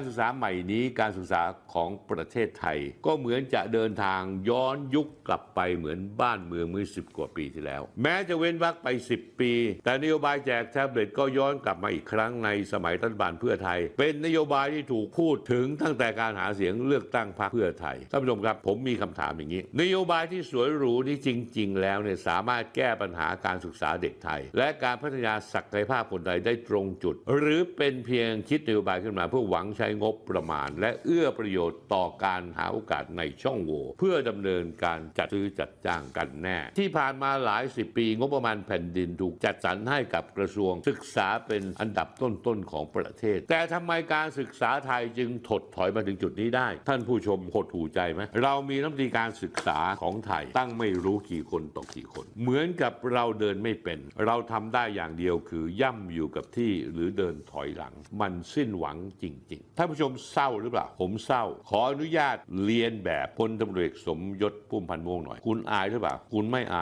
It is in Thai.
การศึกษาใหม่นี้การศึกษาของประเทศไทย ก็เหมือนจะเดินทางย้อนยุคกลับไปเหมือนบ้านเมืองเมื่อ 10 กว่าปีที่แล้ว แม้จะเว้นวรรคไป 10 ปี แต่นโยบายแจกแท็บเล็ตก็ย้อนกลับมาอีกครั้งในสมัยรัฐบาลเพื่อไทย เป็นนโยบายที่ถูกพูดถึงตั้งแต่การหาเสียงเลือกตั้งพรรคเพื่อไทยท่านผู้ชมครับผมมีคำถามอย่างนี้ นโยบายที่สวยหรูนี้จริง ๆ แล้วเนี่ยสามารถแก้ปัญหาการศึกษาเด็กไทย และการพัฒนาศักยภาพคนไทยได้ตรงจุด หรือเป็นเพียงคิดนโยบายขึ้นมาเพื่อหวังใช้งบประมาณ และเอื้อประโยชน์ต่อการหาโอกาสในช่องโหว่เพื่อดำเนินการจัดซื้อจัดจ้างกันแน่ ที่ผ่านมาหลายสิบปี งบประมาณแผ่นดินถูกจัดสรรให้กับกระทรวง ศึกษาเป็นอันดับต้นๆของประเทศ แต่ทำไมการศึกษาไทยจึงถดถอยมาถึงจุดนี้ได้ ท่านผู้ชมหดหูใจไหมเรามีน้ำตีการศึกษาของไทยตั้งไม่รู้กี่คนต่อกี่คน เหมือนกับเราเดินไม่เป็น เราทำได้อย่างเดียวคือย่ำอยู่กับที่หรือเดินถอยหลัง มันสิ้นหวังจริง ๆท่านผู้ชมเศร้าหรือเปล่า ผมเศร้า ขออนุญาตเรียนแบบพลตำรวจสมยศพุ่มพันธ์ม่วงหน่อย คุณอายหรือเปล่า คุณไม่อาย